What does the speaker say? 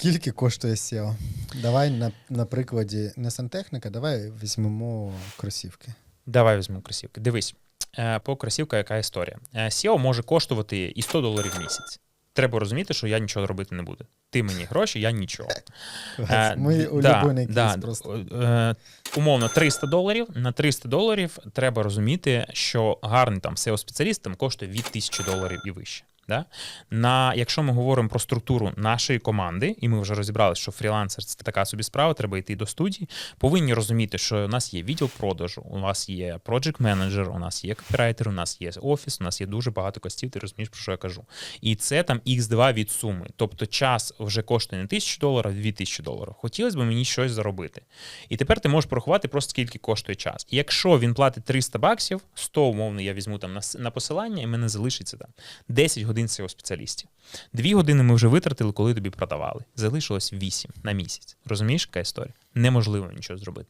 Скільки коштує SEO? Давай на, на прикладі не сантехніка, давай візьмемо кросівки. Давай візьмемо кросівки. Дивись, е, по кросівка яка історія. Е, SEO може коштувати і 100 доларів в місяць. Треба розуміти, що я нічого робити не буду. Ти мені гроші, я нічого. Е, Мій д- улюблений кейс да, просто. Е, умовно 300 доларів. На 300 доларів треба розуміти, що гарний там SEO-спеціаліст там коштує від 1000 доларів і вище. Да? На, якщо ми говоримо про структуру нашої команди, і ми вже розібралися, що фрілансер це така собі справа, треба йти до студії, повинні розуміти, що у нас є відділ продажу, у вас є project менеджер, у нас є копірайтер, у нас є офіс, у нас є дуже багато костів, ти розумієш, про що я кажу. І це там X2 від суми. Тобто час вже коштує не 1000 доларів, а 2000 доларів. Хотілося б мені щось заробити. І тепер ти можеш порахувати просто скільки коштує час. І якщо він платить 300 баксів, 100 умовно я візьму там на посилання, і мене залишиться там 10 годин цього спеціалістів. Дві години ми вже витратили, коли тобі продавали. Залишилось вісім на місяць. Розумієш, яка історія? Неможливо нічого зробити.